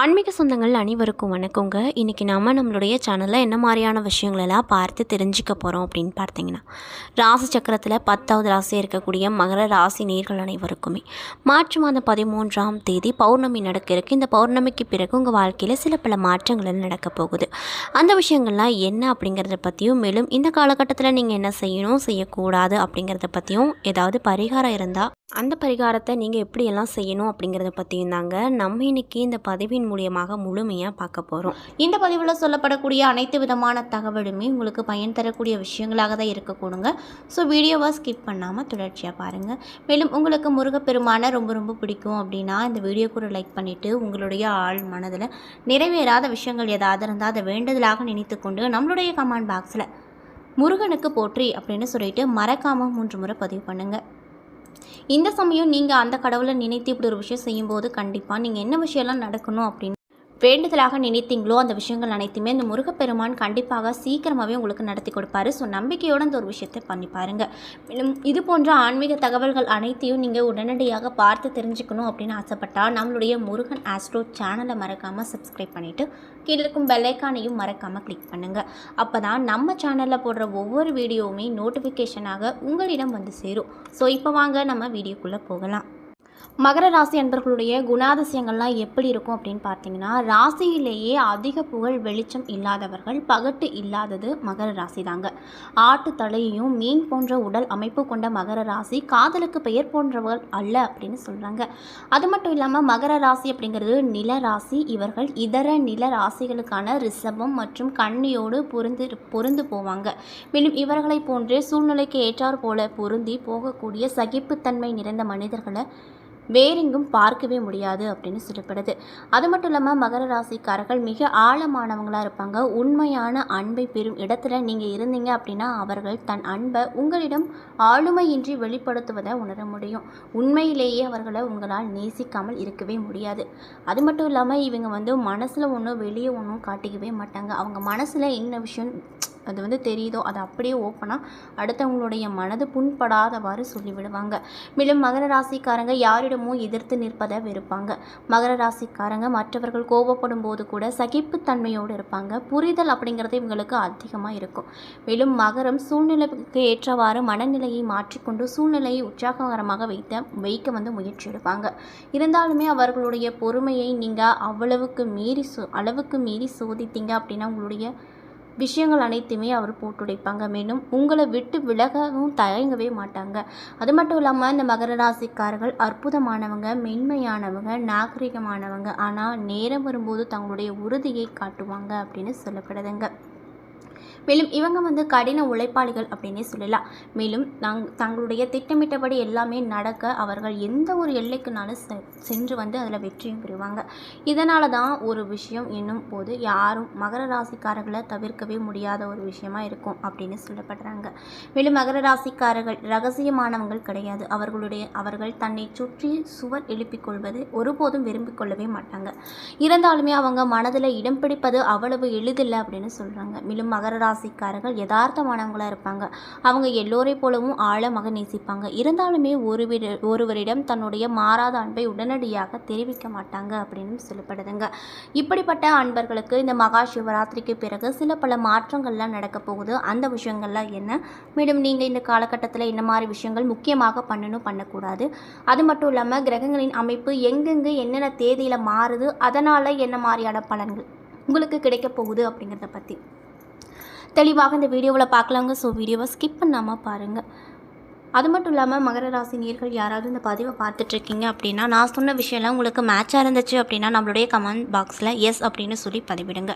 ஆன்மீக சொந்தங்கள் அனைவருக்கும் வணக்கங்க. இன்றைக்கி நம்ம நம்மளுடைய சேனலில் என்ன மாதிரியான விஷயங்களெல்லாம் பார்த்து தெரிஞ்சுக்க போகிறோம் அப்படின்னு பார்த்தீங்கன்னா ராசி சக்கரத்தில் பத்தாவது ராசியாக இருக்கக்கூடிய மகர ராசி நேர்கள் அனைவருக்குமே மார்ச் மாதம் பதிமூன்றாம் தேதி பௌர்ணமி நடக்க இருக்குது இந்த பௌர்ணமிக்கு பிறகு உங்கள் வாழ்க்கையில் சில பல மாற்றங்கள் நடக்க போகுது. அந்த விஷயங்கள்லாம் என்ன அப்படிங்கிறத பற்றியும் மேலும் இந்த காலகட்டத்தில் நீங்கள் என்ன செய்யணும் செய்யக்கூடாது அப்படிங்கிறத பற்றியும் ஏதாவது பரிகாரம் இருந்தால் அந்த பரிகாரத்தை நீங்கள் எப்படியெல்லாம் செய்யணும் அப்படிங்கிறத பற்றியும் தாங்க நம்ம இன்னைக்கு இந்த பதிவின் மூலியமாக முழுமையாக பார்க்க போகிறோம் இந்த பதிவில் சொல்லப்படக்கூடிய அனைத்து விதமான தகவலுமே உங்களுக்கு பயன் தரக்கூடிய விஷயங்களாக தான் இருக்கக்கூடுங்க ஸோ வீடியோவை ஸ்கிப் பண்ணாமல் தொடர்ச்சியாக பாருங்கள் மேலும் உங்களுக்கு முருகப்பெருமானை ரொம்ப ரொம்ப பிடிக்கும் அப்படின்னா இந்த வீடியோ கூட லைக் பண்ணிவிட்டு உங்களுடைய ஆள் மனதில் நிறைவேறாத விஷயங்கள் ஏதாவது இருந்தால் அதை வேண்டுதலாக நினைத்து கொண்டு நம்மளுடைய கமெண்ட் பாக்ஸில் முருகனுக்கு போற்றி அப்படின்னு சொல்லிட்டு மறக்காமல் மூன்று முறை பதிவு பண்ணுங்கள் இந்த சமயம் நீங்கள் அந்த கடவுளை நினைத்து இப்படி ஒரு விஷயம் செய்யும்போது கண்டிப்பாக நீங்கள் என்ன விஷயம்லாம் நடக்கணும் அப்படின்னு வேண்டுதலாக நினைத்தீங்களோ அந்த விஷயங்கள் அனைத்துமே இந்த முருகப்பெருமான் கண்டிப்பாக சீக்கிரமாகவே உங்களுக்கு நடத்தி கொடுப்பாரு. ஸோ நம்பிக்கையோடு அந்த ஒரு விஷயத்தை பண்ணி பாருங்கள் மேலும் இது போன்ற ஆன்மீக தகவல்கள் அனைத்தையும் நீங்கள் உடனடியாக பார்த்து தெரிஞ்சுக்கணும் அப்படின்னு ஆசைப்பட்டால் நம்மளுடைய முருகன் ஆஸ்ட்ரோ சேனலை மறக்காமல் சப்ஸ்கிரைப் பண்ணிவிட்டு கீழே இருக்கும் பெல்லைக்கானையும் மறக்காமல் கிளிக் பண்ணுங்கள் அப்போ தான் நம்ம சேனலில் போடுற ஒவ்வொரு வீடியோவுமே நோட்டிஃபிகேஷனாக உங்களிடம் வந்து சேரும். ஸோ இப்போ வாங்க நம்ம வீடியோக்குள்ளே போகலாம். மகர ராசி அன்பர்களுடைய குணாதிசயங்கள்லாம் எப்படி இருக்கும் அப்படின்னு பார்த்தீங்கன்னா ராசியிலேயே அதிக புகழ் வெளிச்சம் இல்லாதவர்கள் பகட்டு இல்லாதது மகர ராசி தாங்க ஆட்டு தலையையும் மீன் போன்ற உடல் அமைப்பு கொண்ட மகர ராசி காதலுக்கு பெயர் போன்றவர்கள் அல்ல அப்படின்னு சொல்கிறாங்க அது மட்டும் இல்லாமல் மகர ராசி அப்படிங்கிறது நில ராசி. இவர்கள் இதர நில ராசிகளுக்கான ரிஷபம் மற்றும் கண்ணியோடு பொருந்து பொருந்து போவாங்க. மேலும் இவர்களை போன்றே சூழ்நிலைக்கு ஏற்றாற் போல பொருந்தி போகக்கூடிய சகிப்புத்தன்மை நிறைந்த மனிதர்களை வேறெங்கும் பார்க்கவே முடியாது அப்படின்னு சொல்லப்படுது. அது மட்டும் இல்லாமல் மகர ராசிக்காரர்கள் மிக ஆழமானவங்களாக இருப்பாங்க. உண்மையான அன்பை பெறும் இடத்துல நீங்கள் இருந்தீங்க அப்படின்னா அவர்கள் தன் அன்பை உங்களிடம் ஆளுமையின்றி வெளிப்படுத்துவதை உணர முடியும். உண்மையிலேயே அவர்களை உங்களால் நேசிக்காமல் இருக்கவே முடியாது. அது மட்டும் இல்லாமல் இவங்க வந்து மனசில் ஒன்றும் வெளியே ஒன்றும் காட்டிக்கவே மாட்டாங்க. அவங்க மனசில் என்ன விஷயம் அது வந்து தெரியுதோ அதை அப்படியே ஓப்பனாக அடுத்தவங்களுடைய மனது புண்படாதவாறு சொல்லிவிடுவாங்க. மேலும் மகர ராசிக்காரங்க யாரிடமும் எதிர்த்து நிற்பதை வெறுப்பாங்க. மகர ராசிக்காரங்க மற்றவர்கள் கோபப்படும் போது கூட சகிப்புத்தன்மையோடு இருப்பாங்க. புரிதல் அப்படிங்கிறது இவங்களுக்கு அதிகமாக இருக்கும். மேலும் மகரம் சூழ்நிலைக்கு ஏற்றவாறு மனநிலையை மாற்றிக்கொண்டு சூழ்நிலையை உற்சாககரமாக வைத்த வைக்க வந்து முயற்சி எடுப்பாங்க. இருந்தாலுமே அவர்களுடைய பொறுமையை நீங்கள் அவ்வளவுக்கு மீறி சோ அளவுக்கு மீறி சோதித்தீங்க அப்படின்னா உங்களுடைய விஷயங்கள் அனைத்துமே அவர் போட்டுடைப்பாங்க. மேலும் உங்களை விட்டு விலகவும் தயங்கவே மாட்டாங்க. அது மட்டும் இல்லாமல் இந்த மகர ராசிக்காரர்கள் அற்புதமானவங்க மென்மையானவங்க நாகரிகமானவங்க. ஆனால் நேரம் வரும்போது தங்களுடைய உறுதியை காட்டுவாங்க அப்படின்னு சொல்லப்படுதுங்க. மேலும் இவங்க வந்து கடின உழைப்பாளிகள் அப்படின்னே சொல்லலாம். மேலும் நாங் தங்களுடைய திட்டமிட்டபடி எல்லாமே நடக்க அவர்கள் எந்த ஒரு எல்லைக்குனாலும் செ சென்று வந்து அதில் வெற்றியும் பெறுவாங்க. இதனால தான் ஒரு விஷயம் என்னும் போது யாரும் மகர ராசிக்காரர்களை தவிர்க்கவே முடியாத ஒரு விஷயமா இருக்கும் அப்படின்னு சொல்லப்படுறாங்க. மேலும் மகர ராசிக்காரர்கள் ரகசியமானவங்கள் கிடையாது. அவர்களுடைய அவர்கள் தன்னை சுற்றி சுவர் எழுப்பிக் கொள்வது ஒருபோதும் விரும்பிக் கொள்ளவே மாட்டாங்க. இருந்தாலுமே அவங்க மனதில் இடம் பிடிப்பது அவ்வளவு எளிதில்லை அப்படின்னு சொல்கிறாங்க மேலும் மகர ராசிக்காரர்கள் யதார்த்தமானவங்களாக இருப்பாங்க. அவங்க எல்லோரை போலவும் ஆழமாக நேசிப்பாங்க. இருந்தாலுமே ஒருவிட ஒருவரிடம் தன்னுடைய மாறாத அன்பை உடனடியாக தெரிவிக்க மாட்டாங்க அப்படின்னு சொல்லப்படுதுங்க. இப்படிப்பட்ட அன்பர்களுக்கு இந்த மகா சிவராத்திரிக்கு பிறகு சில பல மாற்றங்கள்லாம் நடக்க போகுது. அந்த விஷயங்கள்லாம் என்ன? மேலும் நீங்கள் இந்த காலகட்டத்தில் என்ன மாதிரி விஷயங்கள் முக்கியமாக பண்ணணும் பண்ணக்கூடாது. அது மட்டும் இல்லாமல் கிரகங்களின் அமைப்பு எங்கெங்கு என்னென்ன தேதியில் மாறுது அதனால் என்ன மாதிரியான பலன்கள் உங்களுக்கு கிடைக்க போகுது அப்படிங்கிறத பற்றி தெளிவாக இந்த வீடியோவில் பார்க்கலாங்க. ஸோ வீடியோவை ஸ்கிப் பண்ணாமல் பாருங்கள் அது மட்டும் இல்லாமல் மகர ராசி நேர்கள் யாராவது இந்த பதிவை பார்த்துட்ருக்கீங்க அப்படின்னா நான் சொன்ன விஷயம்லாம் உங்களுக்கு மேட்சாக இருந்துச்சு அப்படின்னா நம்மளுடைய கமெண்ட் பாக்ஸில் எஸ் அப்படின்னு சொல்லி பதிவிடுங்க.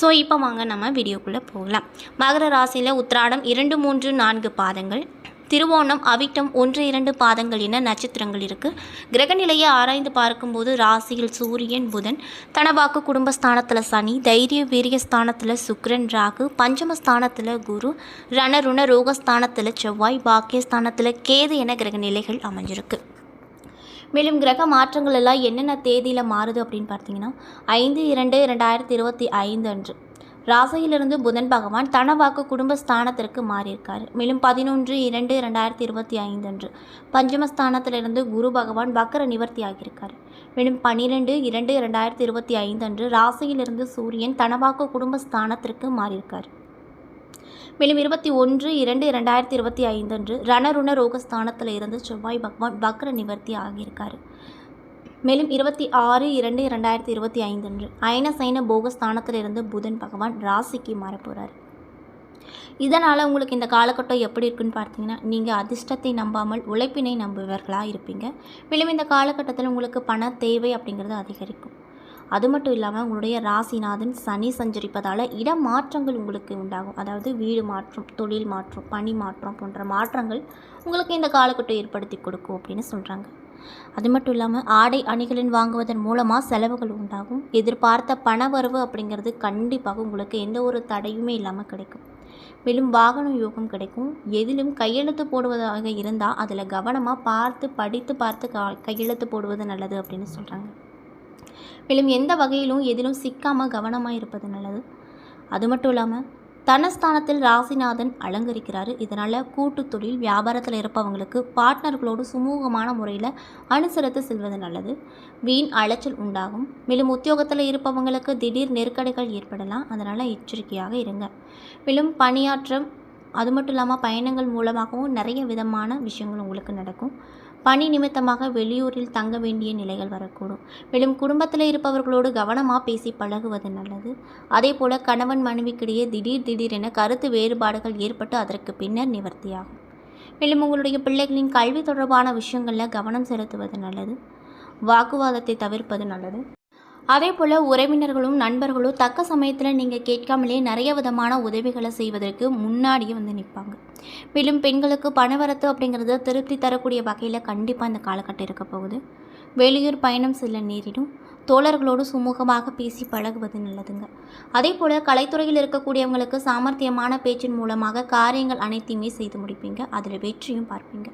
ஸோ இப்போ வாங்க நம்ம வீடியோக்குள்ளே போகலாம். மகர ராசியில் உத்திராடம் இரண்டு மூன்று நான்கு பாதங்கள். திருவோணம் அவிட்டம் ஒன்று இரண்டு பாதங்கள் என நட்சத்திரங்கள் இருக்குது கிரகநிலையை ஆராய்ந்து பார்க்கும்போது ராசியில் சூரியன் புதன் தனவாக்கு குடும்பஸ்தானத்தில் சனி தைரிய வீரிய ஸ்தானத்தில் சுக்ரன் ராகு பஞ்சமஸ்தானத்தில் குரு ரணருண ரோகஸ்தானத்தில் செவ்வாய் பாக்கியஸ்தானத்தில் கேது என கிரகநிலைகள் அமைஞ்சிருக்கு. மேலும் கிரக மாற்றங்கள் எல்லாம் என்னென்ன தேதியில் மாறுது அப்படின்னு பார்த்தீங்கன்னா ஐந்து இரண்டு இரண்டாயிரத்தி இருபத்தி ஐந்து அன்று. ராசியிலிருந்து புதன் பகவான் தனவாக்கு குடும்ப ஸ்தானத்திற்கு மாறியிருக்கார். மேலும் பதினொன்று இரண்டு ரெண்டாயிரத்தி இருபத்தி ஐந்து அன்று பஞ்சமஸ்தானத்திலிருந்து குரு பகவான் வக்கர நிவர்த்தி ஆகியிருக்கார். மேலும் பன்னிரெண்டு இரண்டு இரண்டாயிரத்தி இருபத்தி ஐந்து அன்று ராசியிலிருந்து சூரியன் தனவாக்கு குடும்ப ஸ்தானத்திற்கு மாறியிருக்கார். மேலும் இருபத்தி ஒன்று இரண்டு இரண்டாயிரத்தி இருபத்தி ஐந்து அன்று ரணருண ரோகஸ்தானத்தில் இருந்து செவ்வாய் பகவான் வக்ர நிவர்த்தி ஆகியிருக்காரு. மேலும் இருபத்தி ஆறு இரண்டு இரண்டாயிரத்தி இருபத்தி ஐந்து அன்று அயன சைன போகஸ்தானத்தில் இருந்து புதன் பகவான் ராசிக்கு மாறப்போகிறார் இதனால் உங்களுக்கு இந்த காலகட்டம் எப்படி இருக்குன்னு பார்த்தீங்கன்னா நீங்கள் அதிர்ஷ்டத்தை நம்பாமல் உழைப்பினை நம்புவர்களாக இருப்பீங்க. மேலும் இந்த காலகட்டத்தில் உங்களுக்கு பண தேவை அப்படிங்கிறது அதிகரிக்கும். அது மட்டும் இல்லாமல் உங்களுடைய ராசிநாதன் சனி சஞ்சரிப்பதால் இட மாற்றங்கள் உங்களுக்கு உண்டாகும். அதாவது வீடு மாற்றம் தொழில் மாற்றம் பணி மாற்றம் போன்ற மாற்றங்கள் உங்களுக்கு இந்த காலகட்டம் ஏற்படுத்தி கொடுக்கும் அப்படின்னு சொல்கிறாங்க அது மட்டும் இல்லாமல் ஆடை அணிகளின் வாங்குவதன் மூலமாக செலவுகள் உண்டாகும். எதிர்பார்த்த பணவரவு அப்படிங்கிறது கண்டிப்பாக உங்களுக்கு எந்த ஒரு தடையுமே இல்லாமல் கிடைக்கும். மேலும் வாகன யோகம் கிடைக்கும். எதிலும் கையெழுத்து போடுவதாக இருந்தால் அதில் கவனமாக பார்த்து படித்து பார்த்து கையெழுத்து போடுவது நல்லது அப்படின்னு சொல்கிறாங்க மேலும் எந்த வகையிலும் எதிலும் சிக்காமல் கவனமாக இருப்பது நல்லது. அது மட்டும் இல்லாமல் தனஸ்தானத்தில் ராசிநாதன் அலங்கரிக்கிறாரு. இதனால் கூட்டு தொழில் வியாபாரத்தில் இருப்பவங்களுக்கு பார்ட்னர்களோடு சுமூகமான முறையில் அனுசரித்து செல்வது நல்லது. வீண் அலைச்சல் உண்டாகும். மேலும் உத்தியோகத்தில் இருப்பவங்களுக்கு திடீர் நெருக்கடிகள் ஏற்படலாம். அதனால் எச்சரிக்கையாக இருங்க. மேலும் பணியாற்றம் அது மட்டும் இல்லாமல் பயணங்கள் மூலமாகவும் நிறைய விதமான விஷயங்கள் உங்களுக்கு நடக்கும். பணி நிமித்தமாக வெளியூரில் தங்க வேண்டிய நிலைகள் வரக்கூடும். மேலும் குடும்பத்தில் இருப்பவர்களோடு கவனமாக பேசி பழகுவது நல்லது. அதே போல் கணவன் மனைவிக்கிடையே திடீர் திடீரென கருத்து வேறுபாடுகள் ஏற்பட்டு அதற்கு பின்னர் நிவர்த்தியாகும். மேலும் உங்களுடைய பிள்ளைகளின் கல்வி தொடர்பான விஷயங்களில் கவனம் செலுத்துவது நல்லது. வாக்குவாதத்தை தவிர்ப்பது நல்லது. அதே போல் உறவினர்களும் நண்பர்களும் தக்க சமயத்தில் நீங்கள் கேட்காமலே நிறைய விதமான உதவிகளை செய்வதற்கு முன்னாடியே வந்து நிற்பாங்க மேலும் பெண்களுக்கு பணவரத்து அப்படிங்கிறது திருப்தி தரக்கூடிய வகையில் கண்டிப்பாக இந்த காலகட்டம் இருக்க போகுது. வெளியூர் பயணம் செல்ல நேரிடும். தோழர்களோடு சுமூகமாக பேசி பழகுவது நல்லதுங்க. அதே போல் கலைத்துறையில் இருக்கக்கூடியவங்களுக்கு சாமர்த்தியமான பேச்சின் மூலமாக காரியங்கள் அனைத்தையுமே செய்து முடிப்பீங்க. அதில் வெற்றியும் பார்ப்பீங்க.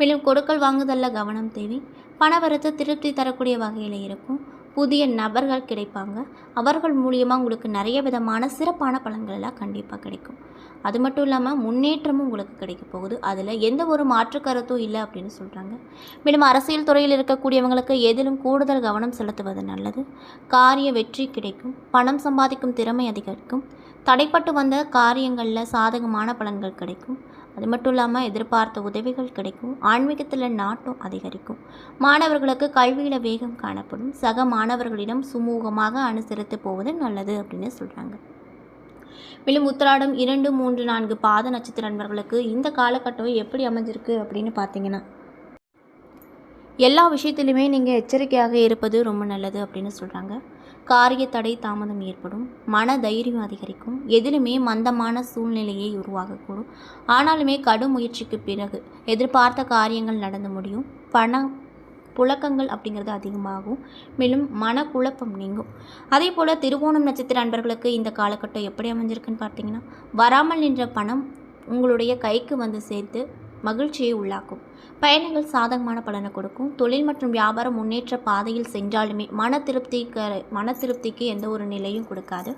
மேலும் கொடுக்கல் வாங்குதலில் கவனம் தேவை. பணவரத்து திருப்தி தரக்கூடிய வகையில் இருக்கும். புதிய நபர்கள் கிடைப்பாங்க. அவர்கள் மூலியமாக உங்களுக்கு நிறைய விதமான சிறப்பான பலன்கள் எல்லாம் கண்டிப்பாக கிடைக்கும். அது மட்டும் இல்லாமல் முன்னேற்றமும் உங்களுக்கு கிடைக்க போகுது. அதில் எந்த ஒரு மாற்று கருத்தும் இல்லை அப்படின்னு சொல்கிறாங்க மேலும் அரசியல் துறையில் இருக்கக்கூடியவங்களுக்கு எதிலும் கூடுதல் கவனம் செலுத்துவது நல்லது. காரிய வெற்றி கிடைக்கும். பணம் சம்பாதிக்கும் திறமை அதிகரிக்கும். தடைப்பட்டு வந்த காரியங்களில் சாதகமான பலன்கள் கிடைக்கும். அது மட்டும் இல்லாமல் எதிர்பார்த்த உதவிகள் கிடைக்கும். ஆன்மீகத்தில் நாட்டம் அதிகரிக்கும். மாணவர்களுக்கு கல்வியில் வேகம் காணப்படும். சக மாணவர்களிடம் சுமூகமாக அனுசரித்து போவது நல்லது அப்படின்னு சொல்கிறாங்க மேலும் உத்திராடம் இரண்டு மூன்று நான்கு பாத நட்சத்திர நண்பர்களுக்கு இந்த காலகட்டம் எப்படி அமைஞ்சிருக்கு அப்படின்னு பார்த்தீங்கன்னா எல்லா விஷயத்திலுமே நீங்கள் எச்சரிக்கையாக இருப்பது ரொம்ப நல்லது அப்படின்னு சொல்கிறாங்க காரிய தடை தாமதம் ஏற்படும். மன தைரியம் அதிகரிக்கும். எதிலுமே மந்தமான சூழ்நிலையை உருவாகக்கூடும் ஆனாலுமே கடும் முயற்சிக்கு பிறகு எதிர்பார்த்த காரியங்கள் நடந்து முடியும். பண புழக்கங்கள் அப்படிங்கிறது அதிகமாகும். மேலும் மனக்குழப்பம் நீங்கும். அதே போல் திருவோணம் நட்சத்திர அன்பர்களுக்கு இந்த காலகட்டம் எப்படி அமைஞ்சிருக்குன்னு பார்த்தீங்கன்னா வராமல் நின்ற பணம் உங்களுடைய கைக்கு வந்து சேர்த்து மகிழ்ச்சியை உள்ளாக்கும். பயணங்கள் சாதகமான பலனை கொடுக்கும். தொழில் மற்றும் வியாபார முன்னேற்ற பாதையில் சென்றாலுமே மன திருப்திக்கு மன திருப்திக்கு எந்த ஒரு நிலையும் கொடுக்காது.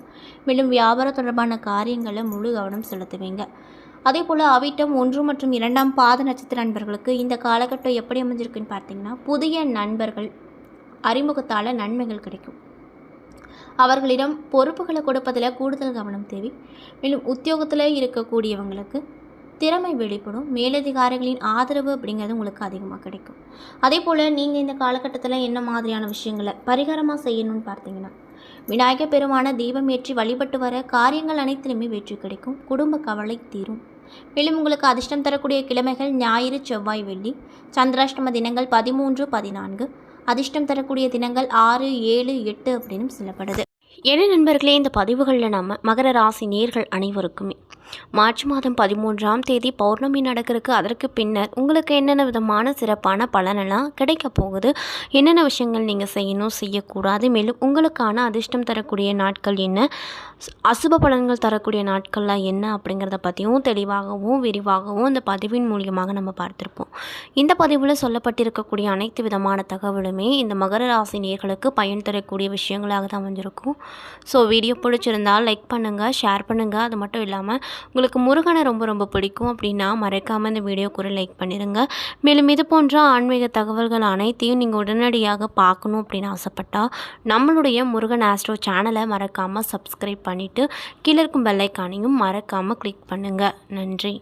மேலும் வியாபார தொடர்பான காரியங்களில் முழு கவனம் செலுத்துவீங்க. அதே போல் அவிட்டம் ஒன்று மற்றும் இரண்டாம் பாத நட்சத்திர நண்பர்களுக்கு இந்த காலகட்டம் எப்படி அமைஞ்சிருக்குன்னு பார்த்தீங்கன்னா புதிய நண்பர்கள் அறிமுகத்தால் நன்மைகள் கிடைக்கும். அவர்களிடம் பொறுப்புகளை கொடுப்பதில் கூடுதல் கவனம் தேவை. மேலும் உத்தியோகத்தில் இருக்கக்கூடியவங்களுக்கு திறமை வெளிப்படும் மேலதிகாரிகளின் ஆதரவு அப்படிங்கிறது உங்களுக்கு அதிகமாக கிடைக்கும். அதே போல் நீங்கள் இந்த காலகட்டத்தில் என்ன மாதிரியான விஷயங்களை பரிகாரமாக செய்யணும்னு பார்த்தீங்கன்னா விநாயகர் பெருமான தீபம் ஏற்றி வழிபட்டு வர காரியங்கள் அனைத்திலுமே வெற்றி கிடைக்கும். குடும்ப கவலை தீரும். மேலும் உங்களுக்கு அதிர்ஷ்டம் தரக்கூடிய கிழமைகள் ஞாயிறு செவ்வாய் வெள்ளி சந்திராஷ்டம தினங்கள் பதிமூன்று பதினான்கு. அதிர்ஷ்டம் தரக்கூடிய தினங்கள் ஆறு ஏழு எட்டு அப்படின்னு சொல்லப்படுது. என்ன நண்பர்களே இந்த பதிவுகளில் நம்ம மகர ராசி நேர்கள் அனைவருக்குமே மார்ச் மாதம் பதிமூன்றாம் தேதி பௌர்ணமி நடக்கிறதுக்கு அதற்கு பின்னர் உங்களுக்கு என்னென்ன விதமான சிறப்பான பலனெல்லாம் கிடைக்க போகுது? என்னென்ன விஷயங்கள் நீங்கள் செய்யணும் செய்யக்கூடாது? மேலும் உங்களுக்கான அதிர்ஷ்டம் தரக்கூடிய நாட்கள் என்ன? அசுப பலன்கள் தரக்கூடிய நாட்கள்லாம் என்ன அப்படிங்கிறத பற்றியும் தெளிவாகவும் விரிவாகவும் இந்த பதிவின் மூலியமாக நம்ம பார்த்துருப்போம். இந்த பதிவில் சொல்லப்பட்டிருக்கக்கூடிய அனைத்து விதமான தகவலுமே இந்த மகர ராசி நேர்களுக்கு பயன் தரக்கூடிய விஷயங்களாக தான் வந்திருக்கும் ஸோ வீடியோ பிடிச்சிருந்தால் லைக் பண்ணுங்கள் ஷேர் பண்ணுங்கள் அது மட்டும் இல்லாமல் உங்களுக்கு முருகனை ரொம்ப ரொம்ப பிடிக்கும் அப்படின்னா மறக்காமல் இந்த வீடியோ கூட லைக் பண்ணிடுங்க மேலும் இது போன்ற ஆன்மீக தகவல்கள் அனைத்தையும் நீங்கள் உடனடியாக பார்க்கணும் அப்படின்னு ஆசைப்பட்டால் நம்மளுடைய முருகன் ஆஸ்ட்ரோ சேனலை மறக்காமல் சப்ஸ்கிரைப் பண்ணிவிட்டு கீழே இருக்கும் பெல்லைக்கானையும் மறக்காமல் கிளிக் பண்ணுங்கள் நன்றி.